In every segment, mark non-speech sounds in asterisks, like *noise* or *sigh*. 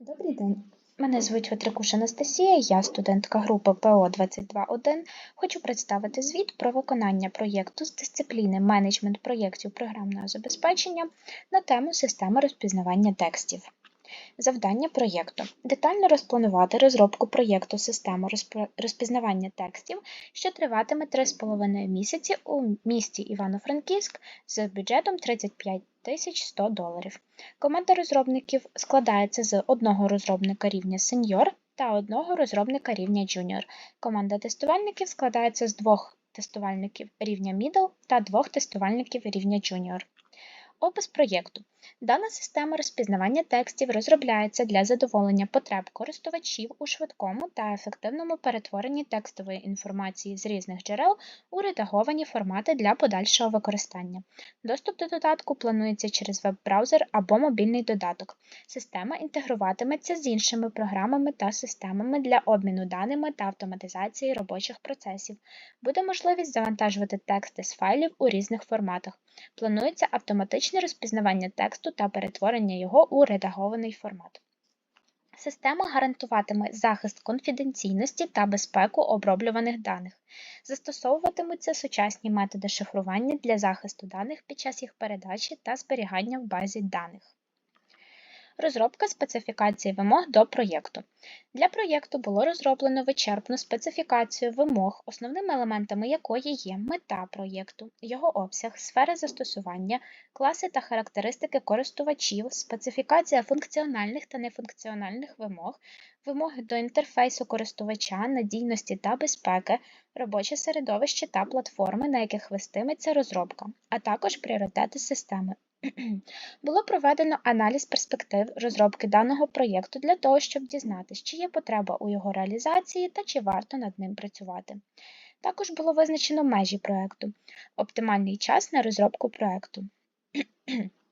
Добрий день. Мене звуть Витрикуш Анастасія, я студентка групи ПО 221. Хочу представити звіт про виконання проєкту з дисципліни менеджмент проєктів програмного забезпечення на тему системи розпізнавання текстів. Завдання проєкту детально розпланувати розробку проєкту системи розпізнавання текстів, що триватиме 3,5 місяці у місті Івано-Франківськ з бюджетом 35 тисяч 100 доларів. Команда розробників складається з одного розробника рівня сеньор та одного розробника рівня junior. Команда тестувальників складається з двох тестувальників рівня middle та двох тестувальників рівня junior. Опис проєкту. Дана система розпізнавання текстів розробляється для задоволення потреб користувачів у швидкому та ефективному перетворенні текстової інформації з різних джерел у редаговані формати для подальшого використання. Доступ до додатку планується через веб-браузер або мобільний додаток. Система інтегруватиметься з іншими програмами та системами для обміну даними та автоматизації робочих процесів. Буде можливість завантажувати тексти з файлів у різних форматах. Планується автоматичне розпізнавання тексту та перетворення його у редагований формат. Система гарантуватиме захист конфіденційності та безпеку оброблюваних даних. Застосовуватимуться сучасні методи шифрування для захисту даних під час їх передачі та зберігання в базі даних. Розробка специфікації вимог до проєкту. Для проєкту було розроблено вичерпну специфікацію вимог, основними елементами якої є мета проєкту, його обсяг, сфери застосування, класи та характеристики користувачів, специфікація функціональних та нефункціональних вимог, вимоги до інтерфейсу користувача, надійності та безпеки, робоче середовище та платформи, на яких вестиметься розробка, а також пріоритети системи. *clears throat* Було проведено аналіз перспектив розробки даного проєкту для того, щоб дізнатися, чи є потреба у його реалізації та чи варто над ним працювати. Також було визначено межі проєкту, оптимальний час на розробку проєкту. *clears throat*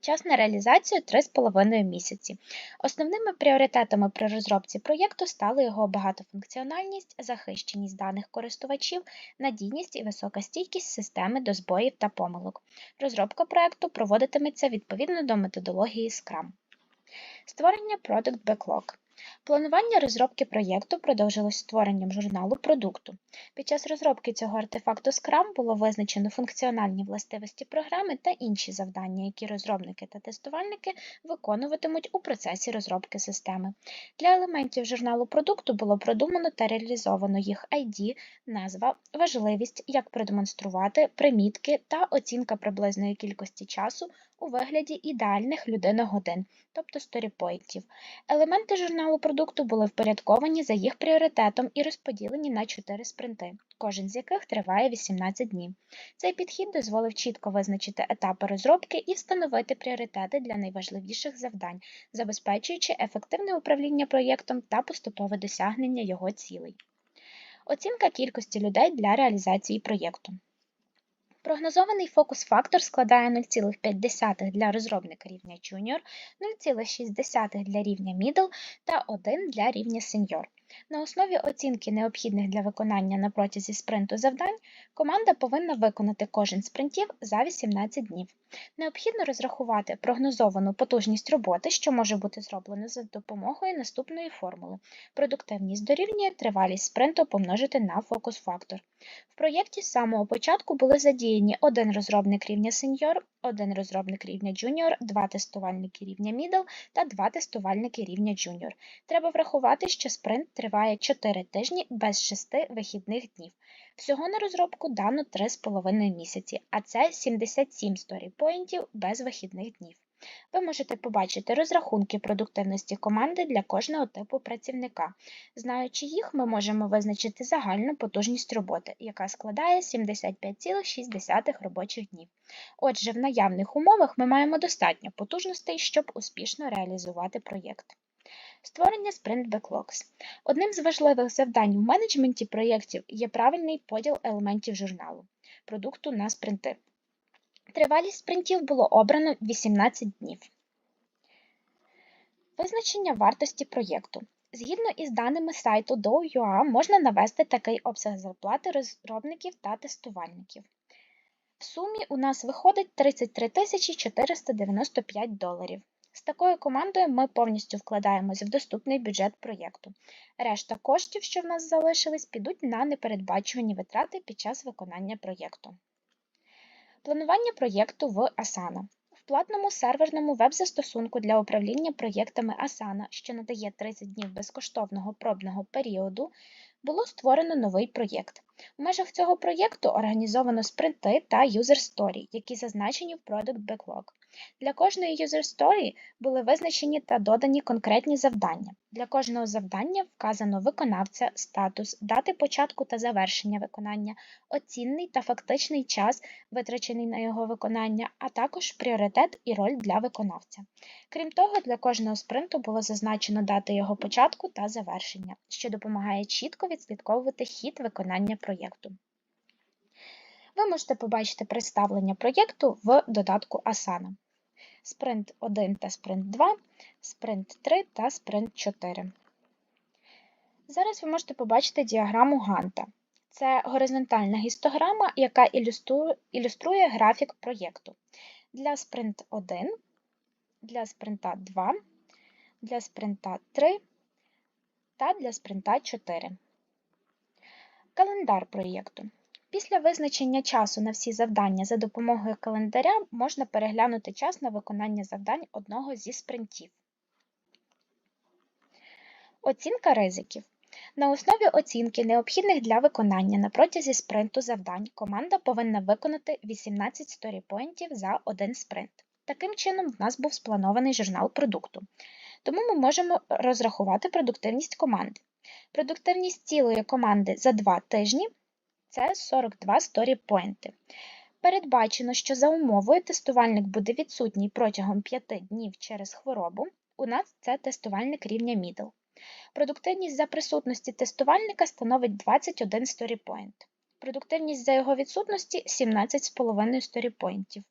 Час на реалізацію 3,5 місяці. Основними пріоритетами при розробці проєкту стали його багатофункціональність, захищеність даних користувачів, надійність і висока стійкість системи до збоїв та помилок. Розробка проєкту проводитиметься відповідно до методології Scrum. Створення Product Backlog. Планування розробки проєкту продовжилось створенням журналу продукту. Під час розробки цього артефакту Scrum було визначено функціональні властивості програми та інші завдання, які розробники та тестувальники виконуватимуть у процесі розробки системи. Для елементів журналу продукту було продумано та реалізовано їх ID, назва, важливість, як продемонструвати, примітки та оцінка приблизної кількості часу у вигляді ідеальних людиногодин, тобто сторіпоінтів. Елементи журналу продукту були впорядковані за їх пріоритетом і розподілені на 4 спринти, кожен з яких триває 18 днів. Цей підхід дозволив чітко визначити етапи розробки і встановити пріоритети для найважливіших завдань, забезпечуючи ефективне управління проєктом та поступове досягнення його цілей. Оцінка кількості людей для реалізації проєкту. Прогнозований фокус-фактор складає 0,5 для розробника рівня Junior, 0,6 для рівня Middle та 1 для рівня Senior. На основі оцінки необхідних для виконання на протязі спринту завдань команда повинна виконати кожен спринтів за 18 днів. Необхідно розрахувати прогнозовану потужність роботи, що може бути зроблено за допомогою наступної формули. Продуктивність дорівнює тривалість спринту помножити на фокус-фактор. В проєкті з самого початку були задіяні один розробник рівня Senior, один розробник рівня Junior, два тестувальники рівня Middle та два тестувальники рівня Junior. Треба врахувати, що спринт триває 4 тижні без 6 вихідних днів. Всього на розробку дано 3,5 місяці, а це 77 сторіпоінтів без вихідних днів. Ви можете побачити розрахунки продуктивності команди для кожного типу працівника. Знаючи їх, ми можемо визначити загальну потужність роботи, яка складає 75,6 робочих днів. Отже, в наявних умовах ми маємо достатньо потужностей, щоб успішно реалізувати проєкт. Створення Sprint Backlogs. Одним з важливих завдань в менеджменті проєктів є правильний поділ елементів журналу продукту на спринти. Тривалість спринтів було обрано 18 днів. Визначення вартості проєкту. Згідно із даними сайту Dow.ua можна навести такий обсяг зарплати розробників та тестувальників. В сумі у нас виходить 33 495 доларів. З такою командою ми повністю вкладаємося в доступний бюджет проєкту. Решта коштів, що в нас залишились, підуть на непередбачувані витрати під час виконання проєкту. Планування проєкту в Asana. В платному серверному веб-застосунку для управління проєктами Asana, що надає 30 днів безкоштовного пробного періоду, було створено новий проєкт. В межах цього проєкту організовано спринти та user story, які зазначені в Product Backlog. Для кожної user story були визначені та додані конкретні завдання. Для кожного завдання вказано виконавця, статус, дати початку та завершення виконання, оцінний та фактичний час, витрачений на його виконання, а також пріоритет і роль для виконавця. Крім того, для кожного спринту було зазначено дати його початку та завершення, що допомагає чітко відслідковувати хід виконання проєкту. Ви можете побачити представлення проєкту в додатку Asana. Спринт 1 та спринт 2, спринт 3 та спринт 4. Зараз ви можете побачити діаграму Ганта. Це горизонтальна гістограма, яка ілюструє графік проєкту для спринт 1, для спринта 2, для спринта 3 та для спринта 4. Календар проєкту. Після визначення часу на всі завдання за допомогою календаря можна переглянути час на виконання завдань одного зі спринтів. Оцінка ризиків. На основі оцінки, необхідних для виконання на протязі спринту завдань, команда повинна виконати 18 сторіпоінтів за один спринт. Таким чином, в нас був спланований журнал продукту. Тому ми можемо розрахувати продуктивність команди. Продуктивність цілої команди за 2 тижні це 42 сторіпоінти. Передбачено, що за умовою тестувальник буде відсутній протягом 5 днів через хворобу. У нас це тестувальник рівня middle. Продуктивність за присутності тестувальника становить 21 сторіпоінт. Продуктивність за його відсутності 17,5 сторіпоінтів.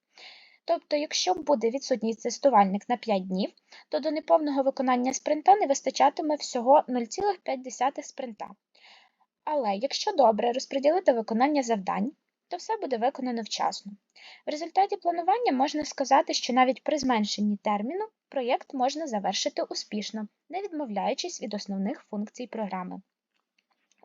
Тобто, якщо буде відсутній тестувальник на 5 днів, то до неповного виконання спринта не вистачатиме всього 0,5 спринта. Але якщо добре розподілити виконання завдань, то все буде виконано вчасно. В результаті планування можна сказати, що навіть при зменшенні терміну проєкт можна завершити успішно, не відмовляючись від основних функцій програми.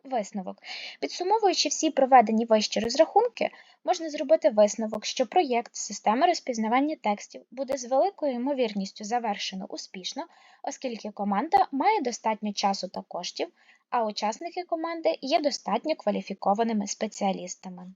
Висновок. Підсумовуючи всі проведені вищі розрахунки, можна зробити висновок, що проєкт системи розпізнавання текстів буде з великою ймовірністю завершено успішно, оскільки команда має достатньо часу та коштів, а учасники команди є достатньо кваліфікованими спеціалістами.